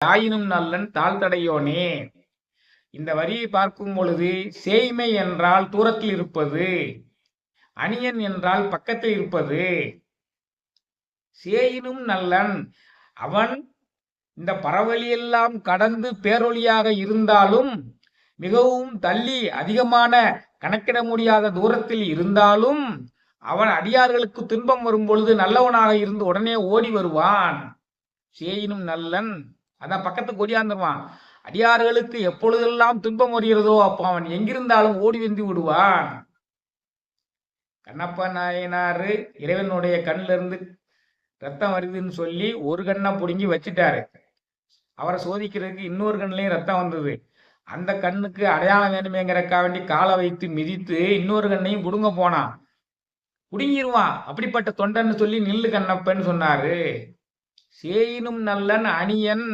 ஆயினும் நல்லன் தாழ்த்தடையோனே. இந்த வரியை பார்க்கும் பொழுது சேய்மை என்றால் தூரத்தில் இருப்பது அணியன் என்றால் பக்கத்தில் இருப்பது. சேயினும் நல்லன் அவன் இந்த பரவலியெல்லாம் கடந்து பேரொழியாக இருந்தாலும் மிகவும் தள்ளி அதிகமான கணக்கிட முடியாத தூரத்தில் இருந்தாலும் அவன் அடியார்களுக்கு துன்பம் வரும் பொழுது நல்லவனாக இருந்து உடனே ஓடி வருவான். சேயினும் நல்லன் அதான் பக்கத்துக்கு ஓடியாந்துருவான். அடியார்களுக்கு எப்பொழுதெல்லாம் துன்பம் வருகிறதோ அப்போ அவன் எங்கிருந்தாலும் ஓடி வந்து விடுவான். கண்ணப்ப நாயனாரு இறைவனுடைய கண்ணில இருந்து ரத்தம் வருதுன்னு சொல்லி ஒரு கண்ணை பிடுங்கி வச்சுட்டாரு. அவரை சோதிக்கிறதுக்கு இன்னொரு கண்ணிலையும் ரத்தம் வந்தது. அந்த கண்ணுக்கு அடையாளம் வேணுமேங்கிறக்கா வேண்டி காலை வைத்து மிதித்து இன்னொரு கண்ணையும் புடுங்க போனான். புடுங்கிருவான். அப்படிப்பட்ட தொண்டன்னு சொல்லி நில்லு கண்ணப்பன்னு சொன்னாரு. சேயினும் நல்லன் அணியன்